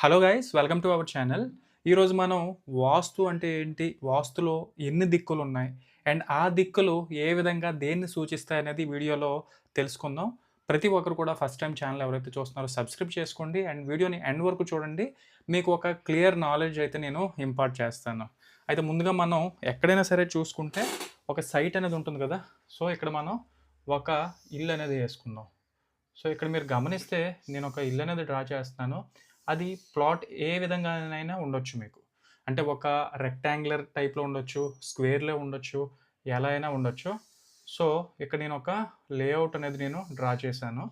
Hello guys welcome to our channel ఈరోజు మనం వాస్తు అంటే ఏంటి? వాస్తులో ఎన్ని దిక్కులు ఉన్నాయి? అండ్ ఆ దిక్కులు ఏ విధంగా దేన్ని సూచిస్తాయి అనేది వీడియోలో తెలుసుకుందాం. ప్రతి ఒక్కరు కూడా ఫస్ట్ టైం ఛానల్ ఎవరైతే చూస్తున్నారో సబ్స్క్రైబ్ చేసుకోండి అండ్ వీడియోని ఎండ్ వరకు చూడండి. మీకు ఒక క్లియర్ నాలెడ్జ్ అయితే నేను ఇంపార్ట్ చేస్తాను. అయితే ముందుగా మనం ఎక్కడైనా సరే చూసుకుంటే ఒక సైట్ అనేది ఉంటుంది కదా? సో ఇక్కడ మనం ఒక ఇల్లు అనేది వేసుకుందాం. సో ఇక్కడ మీరు గమనిస్తే నేను ఒక ఇల్లు అనేది డ్రా చేస్తున్నాను. అది ప్లాట్ ఏ విధంగానైనా ఉండొచ్చు మీకు. అంటే ఒక రెక్టాంగులర్ టైప్లో ఉండొచ్చు స్క్వేర్లో ఉండొచ్చు ఎలా అయినా ఉండొచ్చు. సో ఇక్కడ నేను ఒక లేఅవుట్ అనేది నేను డ్రా చేశాను.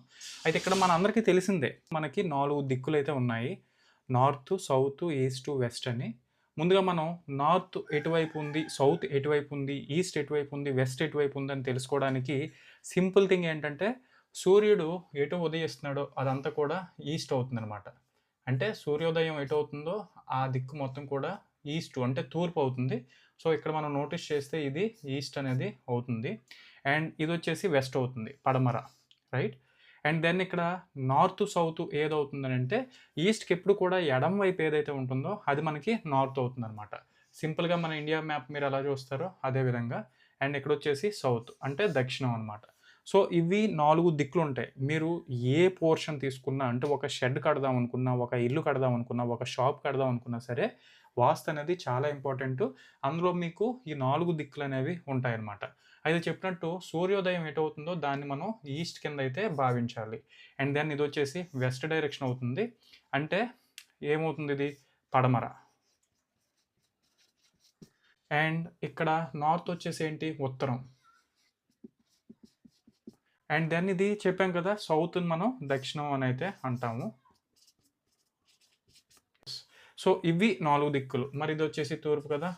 అయితే ఇక్కడ మన అందరికీ తెలిసిందే మనకి నాలుగు దిక్కులు అయితే ఉన్నాయి. నార్త్ సౌత్ ఈస్ట్ వెస్ట్ అని. ముందుగా మనం నార్త్ ఎటువైపు ఉంది సౌత్ ఎటువైపు ఉంది ఈస్ట్ ఎటువైపు ఉంది వెస్ట్ ఎటువైపు ఉంది అని తెలుసుకోవడానికి సింపుల్ థింగ్ ఏంటంటే సూర్యుడు ఎటు ఉదయిస్తున్నాడో అదంతా కూడా ఈస్ట్ అవుతుంది అనమాట అంటే సూర్యోదయం ఎటు అవుతుందో ఆ దిక్కు మొత్తం కూడా ఈస్ట్ అంటే తూర్పు అవుతుంది. సో ఇక్కడ మనం నోటీస్ చేస్తే ఇది ఈస్ట్ అనేది అవుతుంది. అండ్ ఇది వచ్చేసి వెస్ట్ అవుతుంది పడమర రైట్? అండ్ దెన్ ఇక్కడ నార్త్ సౌత్ ఏదవుతుంది అంటే ఈస్ట్కి ఎప్పుడు కూడా ఎడం వైపు ఏదైతే ఉంటుందో అది మనకి నార్త్ అవుతుంది అనమాట సింపుల్గా మన ఇండియా మ్యాప్ మీరు ఎలా చూస్తారో అదే విధంగా. అండ్ ఇక్కడ వచ్చేసి సౌత్ అంటే దక్షిణం అనమాట సో ఇవి నాలుగు దిక్కులు ఉంటాయి మీరు ఏ పోర్షన్ తీసుకున్నా అంటే ఒక షెడ్ కడదాం అనుకున్నా ఒక ఇల్లు కడదాం అనుకున్నా ఒక షాప్ కడదాం అనుకున్నా సరే వాస్తు అనేది చాలా ఇంపార్టెంట్. అందులో మీకు ఈ నాలుగు దిక్కులు అనేవి ఉంటాయన్నమాట. అయితే చెప్పినట్టు సూర్యోదయం ఎటవుతుందో దాన్ని మనం ఈస్ట్ కింద అయితే భావించాలి. అండ్ దెన్ ఇది వచ్చేసి వెస్ట్ డైరెక్షన్ అవుతుంది. అంటే ఏమవుతుంది ఇది? పడమర. అండ్ ఇక్కడ నార్త్ వచ్చేసి ఏంటి ఉత్తరం. అండ్ దెన్ ఇది చెప్పాం కదా సౌత్ని మనం దక్షిణం అని అయితే అంటాము. సో ఇవి నాలుగు దిక్కులు. మరి ఇది వచ్చేసి తూర్పు కదా?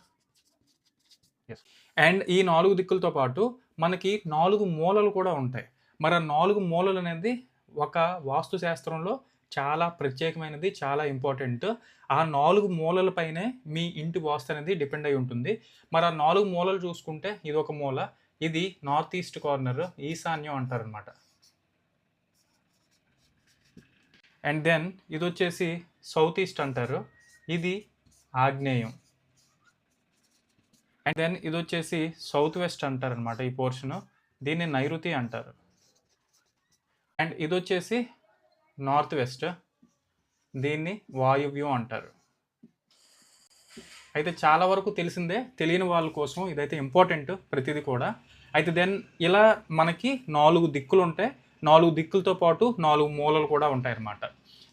అండ్ ఈ నాలుగు దిక్కులతో పాటు మనకి నాలుగు మూలలు కూడా ఉంటాయి. మరి ఆ నాలుగు మూలలు అనేది ఒక వాస్తు శాస్త్రంలో చాలా ప్రత్యేకమైనది చాలా ఇంపార్టెంట్. ఆ నాలుగు మూలలపైనే మీ ఇంటి వాస్తు అనేది డిపెండ్ అయి ఉంటుంది. మరి ఆ నాలుగు మూలలు చూసుకుంటే ఇది ఒక మూల ఇది నార్త్ ఈస్ట్ కార్నర్ ఈశాన్యం అంటారనమాట అండ్ దెన్ ఇది వచ్చేసి సౌత్ ఈస్ట్ అంటారు. ఇది ఆగ్నేయం. అండ్ దెన్ ఇది వచ్చేసి సౌత్ వెస్ట్ అంటారనమాట ఈ పోర్షన్ దీన్ని నైరుతి అంటారు. అండ్ ఇది వచ్చేసి నార్త్ వెస్ట్ దీన్ని వాయువ్యం అంటారు. అయితే చాలా వరకు తెలిసిందే తెలియని వాళ్ళ కోసం ఇదైతే ఇంపార్టెంట్ ప్రతిదీ కూడా. అయితే దెన్ ఇలా మనకి నాలుగు దిక్కులు ఉంటాయి. నాలుగు దిక్కులతో పాటు నాలుగు మూలలు కూడా ఉంటాయి అన్నమాట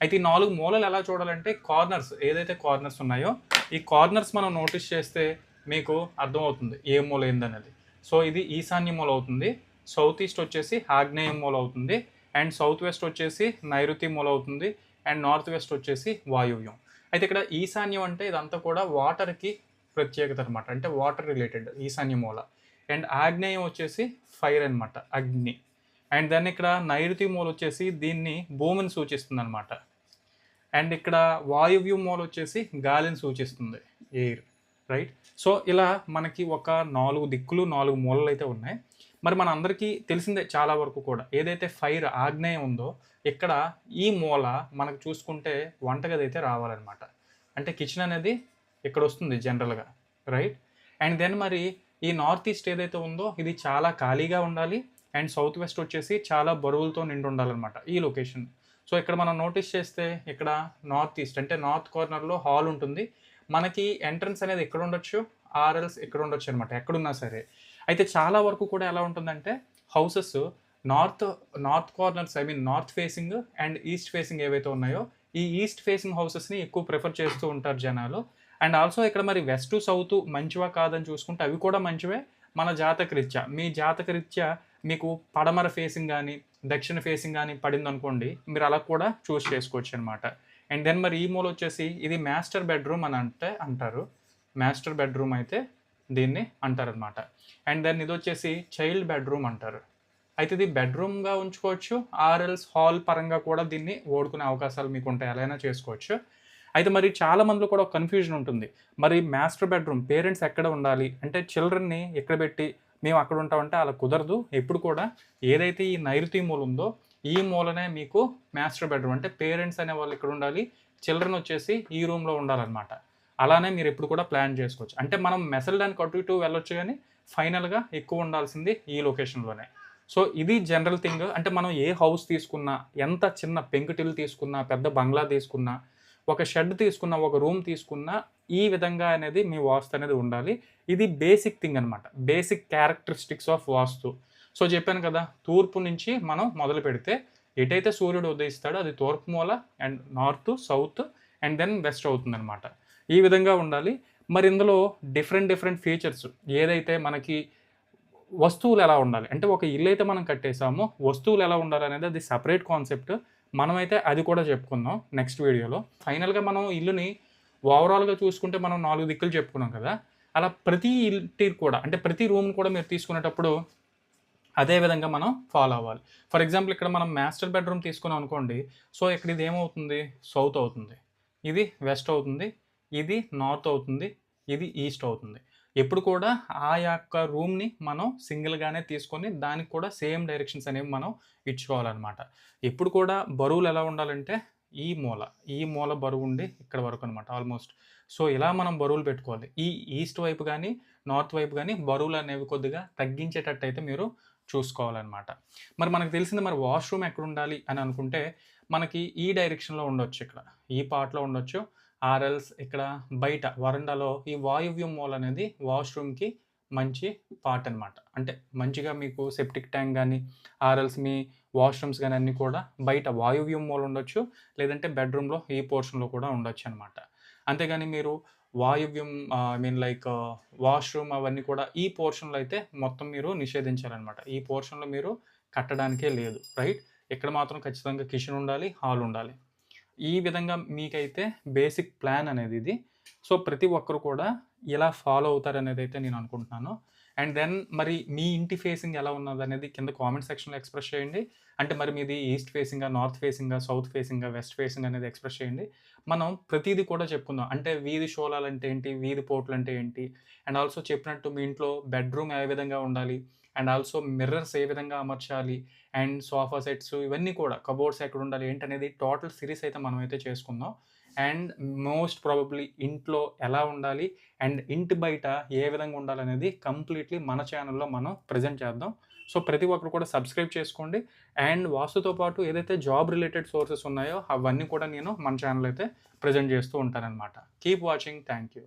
అయితే ఈ నాలుగు మూలలు ఎలా చూడాలంటే కార్నర్స్ ఏదైతే కార్నర్స్ ఉన్నాయో ఈ కార్నర్స్ మనం నోటీస్ చేస్తే మీకు అర్థమవుతుంది ఏ మూల ఏందనేది. సో ఇది ఈశాన్య మూల అవుతుంది. సౌత్ ఈస్ట్ వచ్చేసి ఆగ్నేయ మూల అవుతుంది. అండ్ సౌత్ వెస్ట్ వచ్చేసి నైరుతి మూల అవుతుంది. అండ్ నార్త్ వెస్ట్ వచ్చేసి వాయువ్యం. అయితే ఇక్కడ ఈశాన్యం అంటే ఇదంతా కూడా వాటర్కి ప్రత్యేకత అనమాట అంటే వాటర్ రిలేటెడ్ ఈశాన్య మూల. అండ్ ఆగ్నేయం వచ్చేసి ఫైర్ అనమాట అగ్ని. అండ్ దెన్ ఇక్కడ నైరుతి మూల వచ్చేసి దీన్ని భూమిని సూచిస్తుంది అనమాట అండ్ ఇక్కడ వాయువ్యం మూల వచ్చేసి గాలిని సూచిస్తుంది ఎయిర్. రైట్? సో ఇలా మనకి ఒక నాలుగు దిక్కులు నాలుగు మూలలు అయితే ఉన్నాయి. మరి మన అందరికీ తెలిసిందే చాలా వరకు కూడా. ఏదైతే ఫైర్ ఆగ్నేయం ఉందో ఇక్కడ ఈ మూల మనకు చూసుకుంటే వంటగది అయితే రావాలన్నమాట. అంటే కిచెన్ అనేది ఇక్కడ వస్తుంది జనరల్గా రైట్ అండ్ దెన్ మరి ఈ నార్త్ ఈస్ట్ ఏదైతే ఉందో ఇది చాలా ఖాళీగా ఉండాలి. అండ్ సౌత్ వెస్ట్ వచ్చేసి చాలా బరువులతో నిండి ఉండాలన్నమాట ఈ లొకేషన్ సో ఇక్కడ మనం నోటీస్ చేస్తే ఇక్కడ నార్త్ ఈస్ట్ అంటే నార్త్ కార్నర్లో హాల్ ఉంటుంది. మనకి ఎంట్రన్స్ అనేది ఎక్కడ ఉండొచ్చు? ఆర్ఎల్స్ ఎక్కడ ఉండొచ్చు అనమాట ఎక్కడున్నా సరే. అయితే చాలా వరకు కూడా ఎలా ఉంటుందంటే houses north north corners I mean north facing and east facing ఏవైతే ఉన్నాయో ఈ ఈస్ట్ ఫేసింగ్ హౌసెస్ని ఎక్కువ ప్రిఫర్ చేస్తూ ఉంటారు జనాలు. అండ్ ఆల్సో ఇక్కడ మరి వెస్ట్ సౌత్ మంచివా కాదని చూసుకుంటే అవి కూడా మంచివే. మన జాతక రీత్యా మీ జాతక రీత్యా మీకు పడమర ఫేసింగ్ కానీ దక్షిణ ఫేసింగ్ కానీ పడింది అనుకోండి మీరు అలా కూడా చూస్ చేసుకోవచ్చు అనమాట అండ్ దెన్ మరి ఈ మూల వచ్చేసి ఇది మాస్టర్ బెడ్రూమ్ అని అంటే అంటారు. మాస్టర్ బెడ్రూమ్ అయితే దీన్ని అంటారనమాట అండ్ దెన్ ఇది వచ్చేసి చైల్డ్ బెడ్రూమ్ అంటారు. అయితే ఇది బెడ్రూమ్గా ఉంచుకోవచ్చు ఆర్ఎల్స్ హాల్ పరంగా కూడా దీన్ని ఓడుకునే అవకాశాలు మీకు ఉంటాయి ఎలా అయినా చేసుకోవచ్చు. అయితే మరి చాలా మందిలో కూడా ఒక కన్ఫ్యూజన్ ఉంటుంది. మరి మాస్టర్ బెడ్రూమ్ పేరెంట్స్ ఎక్కడ ఉండాలి? అంటే చిల్డ్రన్ని ఎక్కడ పెట్టి మేము అక్కడ ఉంటామంటే అలా కుదరదు. ఎప్పుడు కూడా ఏదైతే ఈ నైరుతి మూల ఉందో ఈ మూలనే మీకు మాస్టర్ బెడ్రూమ్ అంటే పేరెంట్స్ అనే వాళ్ళు ఇక్కడ ఉండాలి. చిల్డ్రన్ వచ్చేసి ఈ రూమ్లో ఉండాలన్నమాట. అలానే మీరు ఎప్పుడు కూడా ప్లాన్ చేసుకోవచ్చు. అంటే మనం మెసల్డానికి అటు ఇటు వెళ్ళొచ్చు కానీ ఫైనల్గా ఎక్కువ ఉండాల్సింది ఈ లొకేషన్లోనే సో ఇది జనరల్ థింగ్ అంటే మనం ఏ హౌస్ తీసుకున్నా ఎంత చిన్న పెంకుటిల్లు తీసుకున్నా పెద్ద బంగ్లా తీసుకున్నా ఒక షెడ్ తీసుకున్నా ఒక రూమ్ తీసుకున్నా ఈ విధంగా అనేది మీ వాస్తు అనేది ఉండాలి. ఇది బేసిక్ థింగ్ అనమాట basic characteristics of vastu. So చెప్పాను కదా తూర్పు నుంచి మనం మొదలు పెడితే ఎటైతే సూర్యుడు ఉదయిస్తాడో అది తూర్పు మూల and north south and then west అవుతుందనమాట అనమాట ఈ విధంగా ఉండాలి. మరి ఇందులో డిఫరెంట్ డిఫరెంట్ ఫీచర్స్ ఏదైతే మనకి వస్తువులు ఎలా ఉండాలి? అంటే ఒక ఇల్లు అయితే మనం కట్టేసామో వస్తువులు ఎలా ఉండాలి అనేది అది సపరేట్ కాన్సెప్ట్ మనమైతే అది కూడా చెప్పుకుందాం నెక్స్ట్ వీడియోలో ఫైనల్గా మనం ఇల్లుని ఓవరాల్గా చూసుకుంటే మనం నాలుగు దిక్కులు చెప్పుకున్నాం కదా అలా ప్రతి ఇంటి కూడా అంటే ప్రతి రూమ్ కూడా మీరు తీసుకునేటప్పుడు అదే విధంగా మనం ఫాలో అవ్వాలి. ఫర్ ఎగ్జాంపుల్ ఇక్కడ మనం మాస్టర్ బెడ్రూమ్ తీసుకున్నాం అనుకోండి సో ఇక్కడ ఇది ఏమవుతుంది? సౌత్ అవుతుంది. ఇది వెస్ట్ అవుతుంది. ఇది నార్త్ అవుతుంది ఇది ఈస్ట్ అవుతుంది. ఎప్పుడు కూడా ఆ యొక్క రూమ్ని మనం సింగిల్గానే తీసుకొని దానికి కూడా సేమ్ డైరెక్షన్స్ అనేవి మనం ఇచ్చుకోవాలన్నమాట. ఎప్పుడు కూడా బరువులు ఎలా ఉండాలంటే ఈ మూల ఈ మూల బరువు ఉండి ఇక్కడ వరకు అనమాట ఆల్మోస్ట్. సో ఇలా మనం బరువులు పెట్టుకోవాలి. ఈ ఈస్ట్ వైపు కానీ నార్త్ వైపు కానీ బరువులు అనేవి కొద్దిగా తగ్గించేటట్టు అయితే మీరు చూసుకోవాలన్నమాట. మరి మనకు తెలిసింది మరి వాష్రూమ్ ఎక్కడ ఉండాలి అని అనుకుంటే మనకి ఈ డైరెక్షన్లో ఉండొచ్చు ఇక్కడ. ఈ పార్ట్లో ఉండొచ్చు ఆర్ఎల్స్ ఇక్కడ బయట వరండాలో ఈ వాయువ్యం మూల అనేది వాష్రూమ్కి మంచి పార్ట్ అనమాట అంటే మంచిగా మీకు సెప్టిక్ ట్యాంక్ కానీ ఆర్ఎల్స్ మీ వాష్రూమ్స్ కానీ అన్నీ కూడా బయట వాయువ్యం మూల ఉండొచ్చు లేదంటే బెడ్రూమ్లో ఈ పోర్షన్లో కూడా ఉండొచ్చు అనమాట అంతేగాని మీరు వాయువ్యం ఐ మీన్ లైక్ వాష్రూమ్ అవన్నీ కూడా ఈ పోర్షన్లో అయితే మొత్తం మీరు నిషేధించాలన్నమాట ఈ పోర్షన్లో మీరు కట్టడానికే లేదు రైట్? ఇక్కడ మాత్రం ఖచ్చితంగా కిచెన్ ఉండాలి హాల్ ఉండాలి. ఈ విధంగా మీకైతే బేసిక్ ప్లాన్ అనేది ఇది. సో ప్రతి ఒక్కరు కూడా ఇలా ఫాలో అవుతారు అనేది అయితే నేను అనుకుంటున్నాను. అండ్ దెన్ మరి మీ ఇంటి ఫేసింగ్ ఎలా ఉన్నది అనేది కింద కామెంట్ సెక్షన్లో ఎక్స్ప్రెస్ చేయండి. అంటే మరి మీది ఈస్ట్ ఫేసింగా నార్త్ ఫేసింగా సౌత్ ఫేసింగా వెస్ట్ ఫేసింగ్ అనేది ఎక్స్ప్రెస్ చేయండి. మనం ప్రతిదీ కూడా చెప్పుకుందాం. అంటే వీధి షోలాలు అంటే ఏంటి? వీధి పోట్లు అంటే ఏంటి? అండ్ ఆల్సో చెప్పినట్టు మీ ఇంట్లో బెడ్రూమ్ ఏ విధంగా ఉండాలి? అండ్ ఆల్సో మిర్రర్స్ ఏ విధంగా అమర్చాలి? అండ్ సోఫా సెట్స్ ఇవన్నీ కూడా కబోర్డ్స్ ఎక్కడ ఉండాలి? ఏంటనేది టోటల్ సిరీస్ అయితే మనం అయితే చేసుకుందాం. అండ్ మోస్ట్ ప్రాబబ్లీ ఇంట్లో ఎలా ఉండాలి అండ్ ఇంటి బయట ఏ విధంగా ఉండాలనేది కంప్లీట్లీ మన ఛానల్లో మనం ప్రజెంట్ చేద్దాం. సో ప్రతి ఒక్కరు కూడా సబ్స్క్రైబ్ చేసుకోండి. అండ్ వాస్తుతో పాటు ఏదైతే జాబ్ రిలేటెడ్ సోర్సెస్ ఉన్నాయో అవన్నీ కూడా నేను మన ఛానల్ అయితే ప్రజెంట్ చేస్తూ ఉంటానన్నమాట. Keep watching. Thank you.